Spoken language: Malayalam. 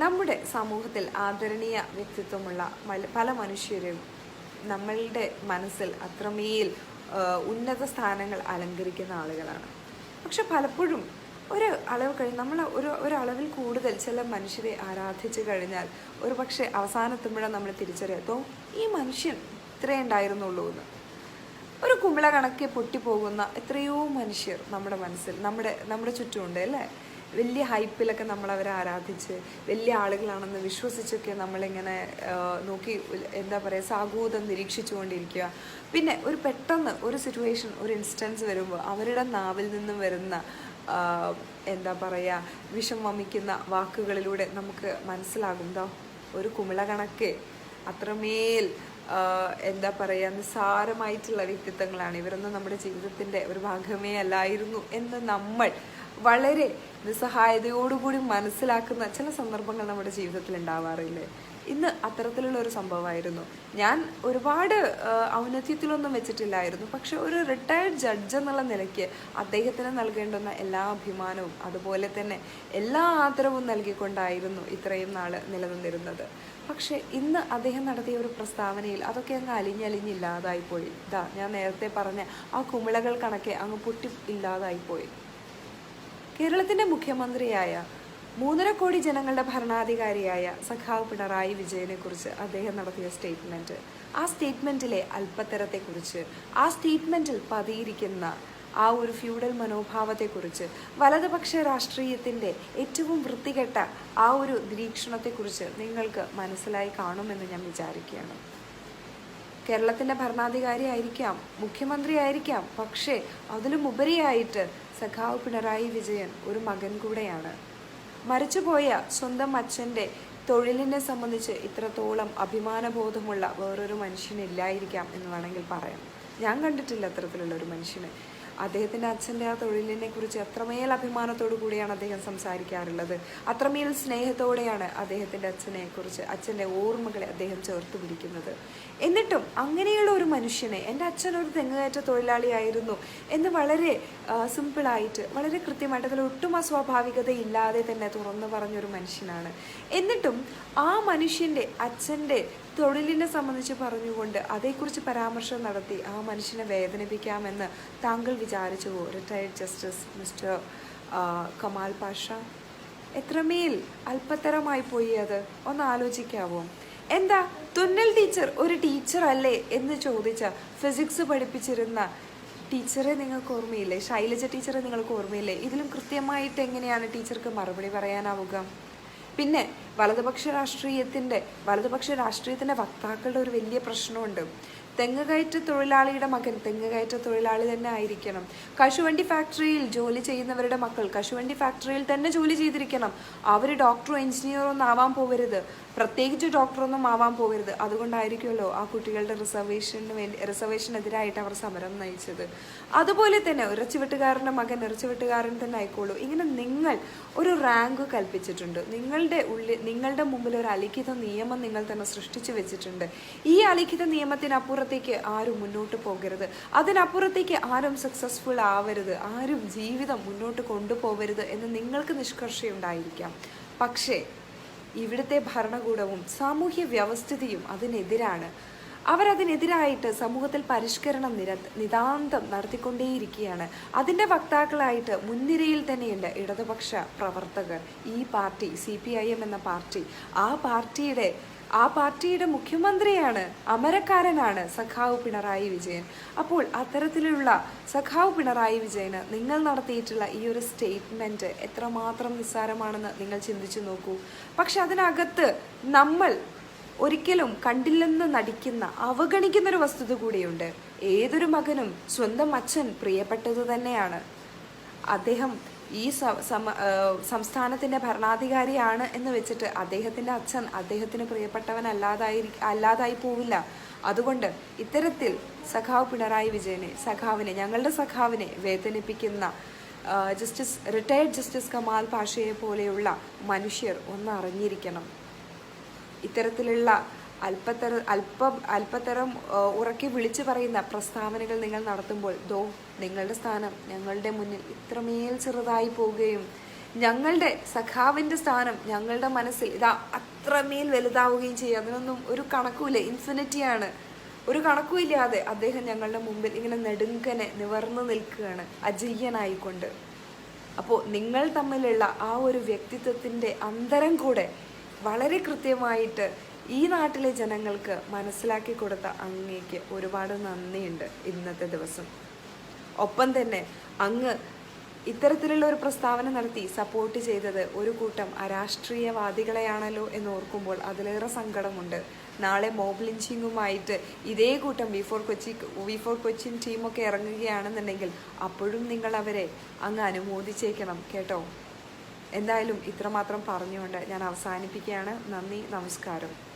നമ്മുടെ സമൂഹത്തിൽ ആദരണീയ വ്യക്തിത്വമുള്ള പല മനുഷ്യരും നമ്മളുടെ മനസ്സിൽ അത്രമേൽ ഉന്നത സ്ഥാനങ്ങൾ അലങ്കരിക്കുന്ന ആളുകളാണ്. പക്ഷെ പലപ്പോഴും ഒരു അളവ് കഴിഞ്ഞ് നമ്മൾ ഒരു ഒരളവിൽ കൂടുതൽ ചില മനുഷ്യരെ ആരാധിച്ചു കഴിഞ്ഞാൽ ഒരു പക്ഷേ അവസാനത്തുമ്പോഴും നമ്മൾ തിരിച്ചറിയാത്തോ ഈ മനുഷ്യൻ ഇത്രേ ഉണ്ടായിരുന്നുള്ളൂ എന്ന്. ഒരു കുമിള കണക്കെ പൊട്ടിപ്പോകുന്ന എത്രയോ മനുഷ്യർ നമ്മുടെ മനസ്സിൽ നമ്മുടെ നമ്മുടെ ചുറ്റുമുണ്ട് അല്ലേ? വലിയ ഹൈപ്പിലൊക്കെ നമ്മൾ അവരെ ആരാധിച്ച് വലിയ ആളുകളാണെന്ന് വിശ്വസിച്ചൊക്കെ നമ്മളിങ്ങനെ നോക്കി എന്താ പറയുക സാഗൂതം നിരീക്ഷിച്ചുകൊണ്ടിരിക്കുക. പിന്നെ ഒരു പെട്ടെന്ന് ഒരു സിറ്റുവേഷൻ ഒരു ഇൻസ്റ്റൻസ് വരുമ്പോൾ അവരുടെ നാവിൽ നിന്നും വരുന്ന എന്താ പറയുക വിഷം വമിക്കുന്ന വാക്കുകളിലൂടെ നമുക്ക് മനസ്സിലാകും ഒരു കുമിള കണക്കെ അത്രമേൽ എന്താ പറയുക നിസ്സാരമായിട്ടുള്ള വ്യക്തിത്വങ്ങളാണ്. ഇവരൊന്നും നമ്മുടെ ജീവിതത്തിന്റെ ഒരു ഭാഗമേ അല്ലായിരുന്നു എന്ന് നമ്മൾ വളരെ നിസ്സഹായതയോടുകൂടി മനസ്സിലാക്കുന്ന ചില സന്ദർഭങ്ങൾ നമ്മുടെ ജീവിതത്തിൽ ഉണ്ടാവാറില്ലേ? ഇന്ന് അത്തരത്തിലുള്ള ഒരു സംഭവമായിരുന്നു. ഞാൻ ഒരുപാട് ഔന്നത്യത്തിലൊന്നും വെച്ചിട്ടില്ലായിരുന്നു. പക്ഷെ ഒരു റിട്ടയർഡ് ജഡ്ജ് എന്നുള്ള നിലയ്ക്ക് അദ്ദേഹത്തിന് നൽകേണ്ടുന്ന എല്ലാ അഭിമാനവും അതുപോലെ തന്നെ എല്ലാ ആദരവും നൽകിക്കൊണ്ടായിരുന്നു ഇത്രയും നാൾ നിലനിന്നിരുന്നത്. പക്ഷെ ഇന്ന് അദ്ദേഹം നടത്തിയ ഒരു പ്രസ്താവനയിൽ അതൊക്കെ അങ്ങ് അലിഞ്ഞലിഞ്ഞില്ലാതായിപ്പോയി. ഇതാ ഞാൻ നേരത്തെ പറഞ്ഞ ആ കുമിളകൾ കണക്കെ അങ്ങ് പൊട്ടി ഇല്ലാതായിപ്പോയി. കേരളത്തിന്റെ മുഖ്യമന്ത്രിയായ മൂന്നര കോടി ജനങ്ങളുടെ ഭരണാധികാരിയായ സഖാവ് പിണറായി വിജയനെ കുറിച്ച് അദ്ദേഹം നടത്തിയ സ്റ്റേറ്റ്മെന്റ്. ആ സ്റ്റേറ്റ്മെന്റിലെ അല്പത്തരത്തെക്കുറിച്ച് ആ സ്റ്റേറ്റ്മെന്റിൽ പതിയിരിക്കുന്ന ആ ഒരു ഫ്യൂഡൽ മനോഭാവത്തെക്കുറിച്ച് വലതുപക്ഷ രാഷ്ട്രീയത്തിന്റെ ഏറ്റവും വൃത്തികെട്ട ആ ഒരു നിരീക്ഷണത്തെക്കുറിച്ച് നിങ്ങൾക്ക് മനസ്സിലായി കാണുമെന്ന് ഞാൻ വിചാരിക്കുകയാണ്. കേരളത്തിന്റെ ഭരണാധികാരി ആയിരിക്കാം മുഖ്യമന്ത്രി ആയിരിക്കാം പക്ഷേ അതിലുമുപരിയായിട്ട് സഖാവ് പിണറായി വിജയൻ ഒരു മകൻ കൂടെയാണ്. മരിച്ചുപോയ സ്വന്തം അച്ഛന്റെ തൊഴിലിനെ സംബന്ധിച്ച് ഇത്രത്തോളം അഭിമാനബോധമുള്ള വേറൊരു മനുഷ്യനില്ലായിരിക്കാം എന്ന് വേണമെങ്കിൽ പറയാം. ഞാൻ കണ്ടിട്ടില്ല അത്തരത്തിലുള്ള ഒരു മനുഷ്യനെ. അദ്ദേഹത്തിന്റെ അച്ഛന്റെ ആ തൊഴിലിനെ കുറിച്ച് അത്രമേൽ അഭിമാനത്തോടു കൂടിയാണ് അദ്ദേഹം സംസാരിക്കാറുള്ളത്. അത്രമേൽ സ്നേഹത്തോടെയാണ് അദ്ദേഹത്തിന്റെ അച്ഛനെ കുറിച്ച് അച്ഛന്റെ ഓർമ്മകളെ അദ്ദേഹം ചേർത്ത് പിടിക്കുന്നത്. എന്നിട്ടും അങ്ങനെയുള്ള ഒരു മനുഷ്യനെ എന്റെ അച്ഛൻ ഒരു തെങ്ങുകയറ്റ തൊഴിലാളിയായിരുന്നു എന്ന് വളരെ സിമ്പിളായിട്ട് വളരെ കൃത്യമായിട്ട് അതിൽ ഒട്ടും അസ്വാഭാവികത ഇല്ലാതെ തന്നെ തുറന്നു പറഞ്ഞൊരു മനുഷ്യനാണ്. എന്നിട്ടും ആ മനുഷ്യന്റെ അച്ഛന്റെ തൊഴിലിനെ സംബന്ധിച്ച് പറഞ്ഞുകൊണ്ട് അതേക്കുറിച്ച് പരാമർശം നടത്തി ആ മനുഷ്യനെ വേദനിപ്പിക്കാമെന്ന് താങ്കൾ വിചാരിച്ചുവോ retired justice mister Kamal Pasha. എത്രമേൽ അല്പത്തരമായി പോയി അത്. ഒന്ന് ആലോചിക്കാവോ? എന്താ? തുന്നൽ ടീച്ചർ ഒരു ടീച്ചർ അല്ലേ എന്ന് ചോദിച്ച ഫിസിക്സ് പഠിപ്പിച്ചിരുന്ന ടീച്ചറെ നിങ്ങൾക്ക് ഓർമ്മയില്ലേ? ശൈലജ ടീച്ചറെ നിങ്ങൾക്ക് ഓർമ്മയില്ലേ? ഇതിലും കൃത്യമായിട്ട് എങ്ങനെയാണ് ടീച്ചർക്ക് മറുപടി പറയാനാവുക? പിന്നെ വലതുപക്ഷ രാഷ്ട്രീയത്തിന്റെ വലതുപക്ഷ രാഷ്ട്രീയത്തിന്റെ വക്താക്കളുടെ ഒരു വലിയ പ്രശ്നമുണ്ട്. തെങ്ങുകയറ്റ തൊഴിലാളിയുടെ മകൻ തെങ്ങുകയറ്റ തൊഴിലാളി തന്നെ ആയിരിക്കണം. കശുവണ്ടി ഫാക്ടറിയിൽ ജോലി ചെയ്യുന്നവരുടെ മക്കൾ കശുവണ്ടി ഫാക്ടറിയിൽ തന്നെ ജോലി ചെയ്തിരിക്കണം. അവർ ഡോക്ടറോ എഞ്ചിനീയറോ ഒന്നും ആവാൻ പോകരുത് പ്രത്യേകിച്ച് ഡോക്ടറൊന്നും ആവാൻ പോകരുത് അതുകൊണ്ടായിരിക്കുമല്ലോ ആ കുട്ടികളുടെ റിസർവേഷന് വേണ്ടി റിസർവേഷനെതിരായിട്ട് അവർ സമരം നയിച്ചത്. അതുപോലെ തന്നെ ഇറച്ചിവെട്ടുകാരന്റെ മകൻ ഇറച്ചിവെട്ടുകാരൻ തന്നെ ആയിക്കോളൂ. ഇങ്ങനെ നിങ്ങൾ ഒരു റാങ്ക് കൽപ്പിച്ചിട്ടുണ്ട്. നിങ്ങളുടെ ഉള്ളിൽ നിങ്ങളുടെ മുമ്പിൽ ഒരു അലിഖിത നിയമം നിങ്ങൾ തന്നെ സൃഷ്ടിച്ചു വെച്ചിട്ടുണ്ട്. ഈ അലിഖിത നിയമത്തിനപ്പുറത്തേക്ക് ആരും മുന്നോട്ട് പോകരുത്. അതിനപ്പുറത്തേക്ക് ആരും സക്സസ്ഫുൾ ആവരുത്. ആരും ജീവിതം മുന്നോട്ട് കൊണ്ടുപോകരുത് എന്ന് നിങ്ങൾക്ക് നിഷ്കർഷയുണ്ടായിരിക്കാം. പക്ഷേ ഇവിടുത്തെ ഭരണകൂടവും സാമൂഹ്യ വ്യവസ്ഥിതിയും അതിനെതിരാണ്. അവരതിനെതിരായിട്ട് സമൂഹത്തിൽ പരിഷ്കരണം നിര നിതാന്തം നടത്തിക്കൊണ്ടേയിരിക്കുകയാണ്. അതിന്റെ വക്താക്കളായിട്ട് മുൻനിരയിൽ തന്നെയുണ്ട് ഇടതുപക്ഷ പ്രവർത്തകർ. ഈ പാർട്ടി സി എന്ന പാർട്ടി ആ പാർട്ടിയുടെ ആ പാർട്ടിയുടെ മുഖ്യമന്ത്രിയാണ് അമരക്കാരനാണ് സഖാവ് പിണറായി വിജയൻ. അപ്പോൾ അത്തരത്തിലുള്ള സഖാവ് പിണറായി വിജയന് നിങ്ങൾ നടത്തിയിട്ടുള്ള ഈ ഒരു സ്റ്റേറ്റ്മെന്റ് എത്രമാത്രം നിസ്സാരമാണെന്ന് നിങ്ങൾ ചിന്തിച്ചു നോക്കൂ. പക്ഷെ അതിനകത്ത് നമ്മൾ ഒരിക്കലും കണ്ടില്ലെന്ന് നടിക്കുന്ന അവഗണിക്കുന്ന ഒരു വസ്തുത കൂടിയുണ്ട്. ഏതൊരു മകനും സ്വന്തം അച്ഛൻ പ്രിയപ്പെട്ടത് തന്നെയാണ്. അദ്ദേഹം ഈ സംസ്ഥാനത്തിന്റെ ഭരണാധികാരിയാണ് എന്ന് വെച്ചിട്ട് അദ്ദേഹത്തിന്റെ അച്ഛൻ അദ്ദേഹത്തിന് പ്രിയപ്പെട്ടവൻ അല്ലാതായി അല്ലാതായി പോവില്ല. അതുകൊണ്ട് ഇത്തരത്തിൽ സഖാവ് പിണറായി വിജയനെ സഖാവിനെ ഞങ്ങളുടെ സഖാവിനെ വേദനിപ്പിക്കുന്ന ജസ്റ്റിസ് റിട്ടയർഡ് ജസ്റ്റിസ് കമാൽ പാഷയെ പോലെയുള്ള മനുഷ്യർ ഒന്ന് അറിഞ്ഞിരിക്കണം ഇത്തരത്തിലുള്ള അല്പത്തര അല്പ അല്പത്തരം ഉറക്കി വിളിച്ചു പറയുന്ന പ്രസ്താവനകൾ നിങ്ങൾ നടത്തുമ്പോൾ ദോ നിങ്ങളുടെ സ്ഥാനം ഞങ്ങളുടെ മുന്നിൽ ഇത്രമേൽ ചെറുതായി പോവുകയും ഞങ്ങളുടെ സഖാവിന്റെ സ്ഥാനം ഞങ്ങളുടെ മനസ്സിൽ ഇതാ അത്രമേൽ വലുതാവുകയും ചെയ്യും. അതിനൊന്നും ഒരു കണക്കുമില്ല ഇൻഫിനിറ്റിയാണ്. ഒരു കണക്കുമില്ലാതെ അദ്ദേഹം ഞങ്ങളുടെ മുമ്പിൽ ഇങ്ങനെ നെടുങ്കനെ നിവർന്നു നിൽക്കുകയാണ് അജയ്യനായിക്കൊണ്ട് അപ്പോൾ നിങ്ങൾ തമ്മിലുള്ള ആ ഒരു വ്യക്തിത്വത്തിന്റെ അന്തരം കൂടെ വളരെ കൃത്യമായിട്ട് ഈ നാട്ടിലെ ജനങ്ങൾക്ക് മനസ്സിലാക്കി കൊടുത്ത അങ്ങേക്ക് ഒരുപാട് നന്ദിയുണ്ട് ഇന്നത്തെ ദിവസം. ഒപ്പം തന്നെ അങ്ങ് ഇത്തരത്തിലുള്ള ഒരു പ്രസ്താവന നടത്തി സപ്പോർട്ട് ചെയ്തത് ഒരു കൂട്ടം അരാഷ്ട്രീയവാദികളെയാണല്ലോ എന്ന് ഓർക്കുമ്പോൾ അതിലേറെ സങ്കടമുണ്ട്. നാളെ മോബ് ലിഞ്ചിങ്ങുമായിട്ട് ഇതേ കൂട്ടം V for Kochi V for Cochin ടീമൊക്കെ ഇറങ്ങുകയാണെന്നുണ്ടെങ്കിൽ അപ്പോഴും നിങ്ങൾ അവരെ അങ്ങ് അനുമോദിച്ചേക്കണം കേട്ടോ. എന്തായാലും ഇത്രമാത്രം പറഞ്ഞുകൊണ്ട് ഞാൻ അവസാനിപ്പിക്കുകയാണ്. നന്ദി നമസ്കാരം.